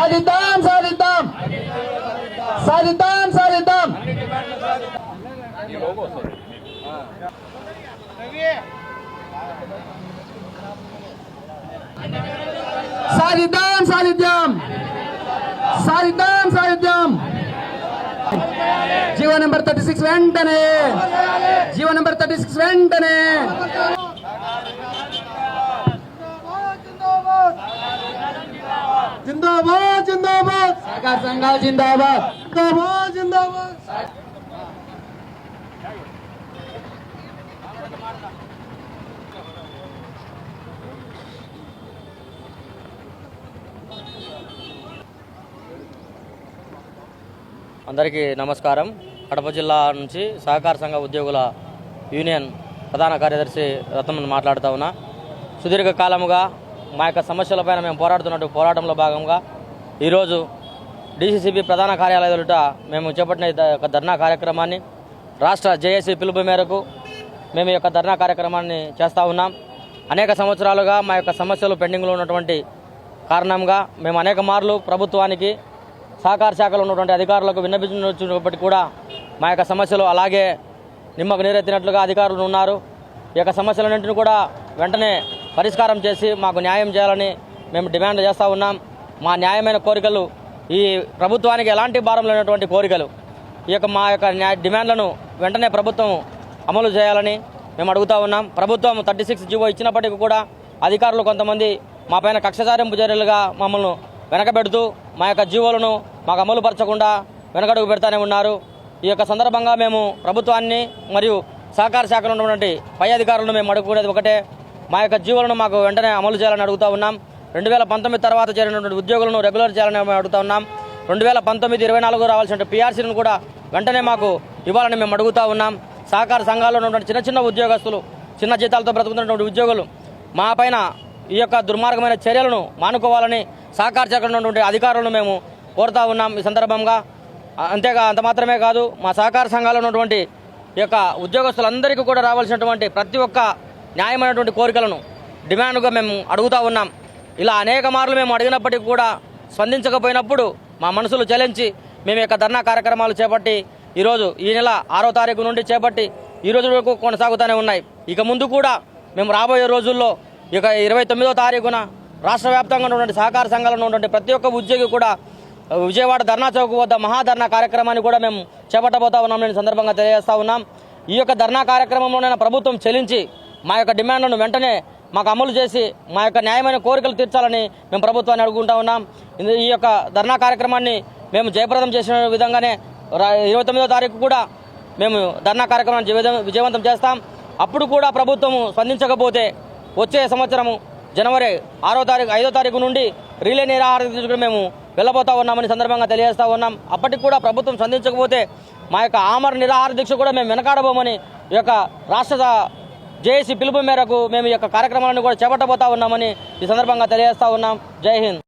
సాధిద్దాం సాధిద్దాం. సాధిద్దాం సాధిద్దాం. సాధిద్దాం సాధిద్దాం. సాధిద్దాం సాధిద్దాం. జీవో నెంబర్ థర్టీ సిక్స్ వెంటనే. జీవో నెంబర్ థర్టీ సిక్స్ వెంటనే జిందాబాద్ జిందాబాద్ సహకార సంఘాలు జిందాబాద్. జిందాబాద్ జిందాబాద్. అందరికీ నమస్కారం. కడప జిల్లా నుంచి సహకార సంఘ ఉద్యోగుల యూనియన్ ప్రధాన కార్యదర్శి రత్నం మాట్లాడుతూ ఉన్నా. సుదీర్ఘ కాలముగా మా యొక్క సమస్యలపైన మేము పోరాడుతున్నట్టు పోరాటంలో భాగంగా ఈరోజు డీసీసీబీ ప్రధాన కార్యాలయాలుట మేము చేపట్టిన యొక్క ధర్నా కార్యక్రమాన్ని రాష్ట్ర జేఏసీ పిలుపు మేరకు మేము ఈ యొక్క ధర్నా కార్యక్రమాన్ని చేస్తూ ఉన్నాం. అనేక సంవత్సరాలుగా మా యొక్క సమస్యలు పెండింగ్లో ఉన్నటువంటి కారణంగా మేము అనేక మార్లు ప్రభుత్వానికి సహకార శాఖలో ఉన్నటువంటి అధికారులకు విన్నపించినప్పటికీ కూడా మా యొక్క సమస్యలు అలాగే నిమ్మకు నీరెత్తినట్లుగా అధికారులు ఉన్నారు. ఈ యొక్క సమస్యలన్నింటినీ కూడా వెంటనే పరిష్కారం చేసి మాకు న్యాయం చేయాలని మేము డిమాండ్ చేస్తూ ఉన్నాం. మా న్యాయమైన కోరికలు ఈ ప్రభుత్వానికి ఎలాంటి భారం లేనటువంటి కోరికలు. ఈ యొక్క మా యొక్క న్యాయ డిమాండ్లను వెంటనే ప్రభుత్వం అమలు చేయాలని మేము అడుగుతా ఉన్నాం. ప్రభుత్వం థర్టీ సిక్స్ జీవో ఇచ్చినప్పటికీ కూడా అధికారులు కొంతమంది మా పైన కక్షసారింపు చర్యలుగా మమ్మల్ని వెనకబెడుతూ మా యొక్క జీవోలను మాకు అమలు పరచకుండా వెనకడుగు పెడతానే ఉన్నారు. ఈ యొక్క సందర్భంగా మేము ప్రభుత్వాన్ని మరియు సహకార శాఖలో ఉన్నటువంటి పై అధికారులను మేము అడుగుకునేది ఒకటే. మా యొక్క జీవోలను మాకు వెంటనే అమలు చేయాలని అడుగుతా ఉన్నాం. రెండు వేల పంతొమ్మిది తర్వాత చేరినటువంటి ఉద్యోగులను రెగ్యులర్ చేయాలని మేము అడుగుతా ఉన్నాం. రెండు వేల పంతొమ్మిది ఇరవై నాలుగు రావాల్సిన పిఆర్సీలను కూడా వెంటనే మాకు ఇవ్వాలని మేము అడుగుతా ఉన్నాం. సహకార సంఘాల్లో ఉన్నటువంటి చిన్న చిన్న ఉద్యోగస్తులు చిన్న జీతాలతో బ్రతుకుతున్నటువంటి ఉద్యోగులు మా పైన ఈ యొక్క దుర్మార్గమైన చర్యలను మానుకోవాలని సహకార శాఖలో అధికారులను మేము కోరుతా ఉన్నాం. ఈ సందర్భంగా అంతేగా అంత మాత్రమే కాదు మా సహకార సంఘాల్లో ఉన్నటువంటి ఈ యొక్క ఉద్యోగస్తులందరికీ కూడా రావాల్సినటువంటి ప్రతి ఒక్క న్యాయమైనటువంటి కోరికలను డిమాండ్గా మేము అడుగుతా ఉన్నాం. ఇలా అనేక మార్లు మేము అడిగినప్పటికీ కూడా స్పందించకపోయినప్పుడు మా మనసులు చలించి మేము యొక్క ధర్నా కార్యక్రమాలు చేపట్టి ఈరోజు ఈ నెల ఆరో తారీఖు నుండి చేపట్టి ఈ రోజు వరకు కొనసాగుతూనే ఉన్నాయి. ఇక ముందు కూడా మేము రాబోయే రోజుల్లో ఇక ఇరవై తొమ్మిదో తారీఖున రాష్ట్ర వ్యాప్తంగా ఉన్నటువంటి సహకార సంఘాలను ఉన్నటువంటి ప్రతి ఒక్క ఉద్యోగి కూడా విజయవాడ ధర్నా చౌక్ వద్ద మహాధర్నా కార్యక్రమాన్ని కూడా మేము చేపట్టబోతా ఉన్నాం నేను సందర్భంగా తెలియజేస్తా ఉన్నాం. ఈ యొక్క ధర్నా కార్యక్రమంలోనైనా ప్రభుత్వం చెల్లించి మా యొక్క డిమాండ్లను వెంటనే మాకు అమలు చేసి మా యొక్క న్యాయమైన కోరికలు తీర్చాలని మేము ప్రభుత్వాన్ని అడుగుకుంటా ఉన్నాం. ఈ యొక్క ధర్నా కార్యక్రమాన్ని మేము జయప్రదం చేసిన విధంగానే ఇరవై తొమ్మిదో తారీఖు కూడా మేము ధర్నా కార్యక్రమాన్ని విజయవంతం చేస్తాం. అప్పుడు కూడా ప్రభుత్వము స్పందించకపోతే వచ్చే సంవత్సరము జనవరి ఆరో తారీఖు ఐదో తారీఖు నుండి రిలే నిరాహార దీక్షకు మేము వెళ్ళబోతా ఉన్నామని సందర్భంగా తెలియజేస్తా ఉన్నాం. అప్పటికి కూడా ప్రభుత్వం స్పందించకపోతే మా యొక్క ఆమర నిరాహార దీక్ష కూడా మేము వెనకాడబోమని ఈ యొక్క రాష్ట్ర జేఏసీ పిలుపు మేరకు మేము ఈ యొక్క కార్యక్రమాలను కూడా చేపట్టబోతా ఉన్నామని ఈ సందర్భంగా తెలియజేస్తా ఉన్నాం. జై హింద్.